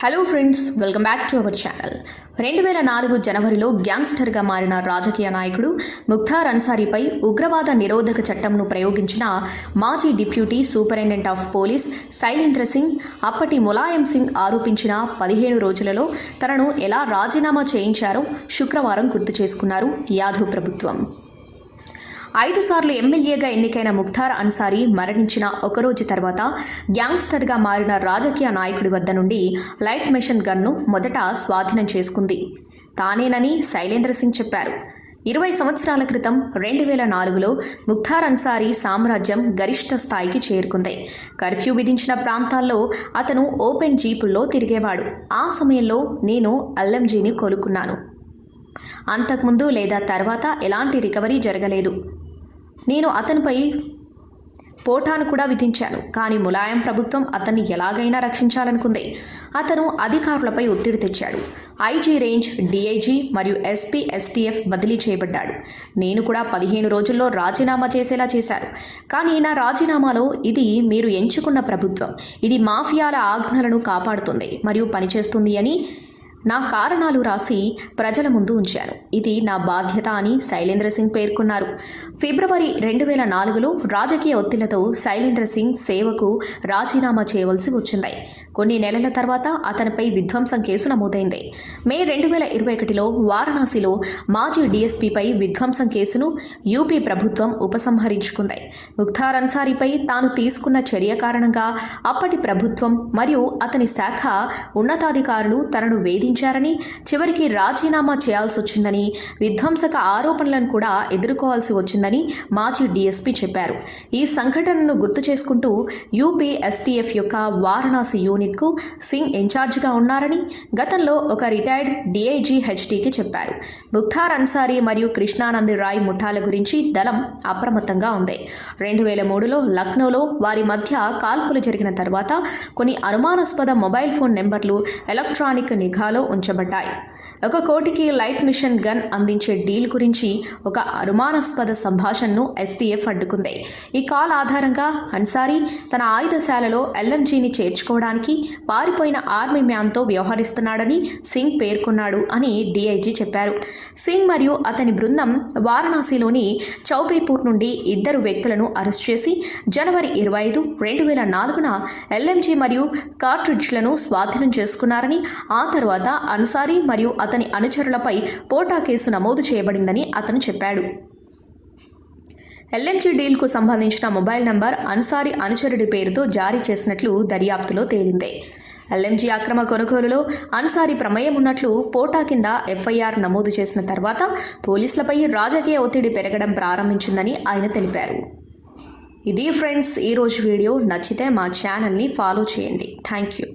Hello friends welcome back to our channel రెండు వేల నాలుగు జనవరిలో గ్యాంగ్స్టర్గా మారిన రాజకీయ నాయకుడు ముఖ్తార్ అన్సారీపై ఉగ్రవాద నిరోధక చట్టంను ప్రయోగించిన మాజీ deputy superintendent of police Shailendra Singh అప్పటి ములాయం సింగ్ ఆరోపించిన పదిహేను రోజులలో తనను ఎలా రాజీనామా చేయించారో శుక్రవారం గుర్తు చేసుకున్నారు యాదవ్ ప్రభుత్వం. ఐదు సార్లు ఎమ్మెల్యేగా ఎన్నికైన ముఖ్తార్ అన్సారీ మరణించిన ఒకరోజు తర్వాత గ్యాంగ్స్టర్గా మారిన రాజకీయ నాయకుడి వద్ద నుండి లైట్ మిషన్ గన్ను మొదట స్వాధీనం చేసుకుంది. తానేనని శైలేంద్ర సింగ్ చెప్పారు. ఇరవై సంవత్సరాల క్రితం రెండు వేల నాలుగులో ముఖ్తార్ అన్సారీ సామ్రాజ్యం గరిష్ట స్థాయికి చేరుకుంది. కర్ఫ్యూ విధించిన ప్రాంతాల్లో అతను ఓపెన్ జీపుల్లో తిరిగేవాడు. ఆ సమయంలో నేను అల్లంజీని కోలుకున్నాను. అంతకుముందు లేదా తర్వాత ఎలాంటి రికవరీ జరగలేదు. నేను అతనిపై పోటాను కూడా విధించాను. కానీ ములాయం ప్రభుత్వం అతన్ని ఎలాగైనా రక్షించాలనుకుంది. అతను అధికారులపై ఒత్తిడి తెచ్చాడు. ఐజీ రేంజ్ డిఐజీ మరియు ఎస్పీ ఎస్టీఎఫ్ బదిలీ చేయబడ్డాడు. నేను కూడా పదిహేను రోజుల్లో రాజీనామా చేసేలా చేశారు కానీ నా రాజీనామాలో ఇది మీరు ఎంచుకున్న ప్రభుత్వం. ఇది మాఫియాల ఆజ్ఞలను కాపాడుతుంది మరియు పనిచేస్తుంది అని నా కారణాలు రాసి ప్రజల ముందు ఉంచాను. ఇది నా బాధ్యత అని శైలేంద్ర సింగ్ పేర్కొన్నారు. ఫిబ్రవరి రెండు వేల నాలుగులో రాజకీయ ఒత్తిళ్ళతో శైలేంద్ర సింగ్ సేవకు రాజీనామా చేయవలసి వచ్చింది. కొన్ని నెలల తర్వాత అతనిపై విధ్వంసం కేసు నమోదైంది. మే రెండు వేల ఇరవై ఒకటిలో వారణాసిలో మాజీ డీఎస్పీపై విధ్వంసం కేసును యూపీ ప్రభుత్వం ఉపసంహరించుకుంది. ముఖ్తార్ అన్సారీపై తాను తీసుకున్న చర్య కారణంగా అప్పటి ప్రభుత్వం మరియు అతని శాఖ ఉన్నతాధికారులు తనను వేధించారని చివరికి రాజీనామా చేయాల్సి వచ్చిందని విధ్వంసక ఆరోపణలను కూడా ఎదుర్కోవాల్సి వచ్చిందని మాజీ డీఎస్పీ చెప్పారు. ఈ సంఘటనను గుర్తు చేసుకుంటూ యూపీ ఎస్టీఎఫ్ యొక్క వారణాసి యూనిట్కు సింగ్ ఇన్ఛార్జిగా ఉన్నారని గతంలో ఒక రిటైర్డ్ డిఐజీ హెచ్డీకి చెప్పారు. ముఖ్తార్ అన్సారీ మరియు కృష్ణానంద్ రాయ్ ముఠాల గురించి దళం అప్రమత్తంగా ఉంది. రెండు వేల మూడులో లక్నోలో వారి మధ్య కాల్పులు జరిగిన తర్వాత కొన్ని అనుమానాస్పద మొబైల్ ఫోన్ నెంబర్లు ఎలక్ట్రానిక్ నిఘాలో ఉంచబడ్డాయి. ఒక కోటికి లైట్ మిషన్ గన్ అందించే డీల్ గురించి ఒక అనుమానాస్పద సంభాషణను ఎస్టీఎఫ్ అడ్డుకుంది. ఈ కాల్ ఆధారంగా అన్సారీ తన ఆయుధశాలలో ఎల్ఎంజీని చేర్చుకోవడానికి పారిపోయిన ఆర్మీ మ్యాన్తో వ్యవహరిస్తున్నాడని సింగ్ పేర్కొన్నాడు అని డీఐజీ చెప్పారు. సింగ్ మరియు అతని బృందం వారణాసిలోని చౌబేపూర్ నుండి ఇద్దరు వ్యక్తులను అరెస్ట్ చేసి జనవరి ఇరవై ఐదు రెండు వేల నాలుగున ఎల్ఎంజీ మరియు కార్ట్రిడ్జ్లను స్వాధీనం చేసుకున్నారని ఆ తర్వాత అన్సారీ మరియు అతని అనుచరులపై పోటా కేసు నమోదు చేయబడిందని అతను చెప్పాడు. ఎల్ఎంజీ డీల్కు సంబంధించిన మొబైల్ నంబర్ అన్సారీ అనుచరుడి పేరుతో జారీ చేసినట్లు దర్యాప్తులో తేలిందే. ఎల్ఎంజీ అక్రమ కొనుగోలులో అన్సారీ ప్రమేయం ఉన్నట్లు పోటా కింద ఎఫ్ఐఆర్ నమోదు చేసిన తర్వాత పోలీసులపై రాజకీయ ఒత్తిడి పెరగడం ప్రారంభించిందని ఆయన తెలిపారు. ఇది ఫ్రెండ్స్ ఈరోజు వీడియో. నచ్చితే మా ఛానల్ని ఫాలో చేయండి. Thank you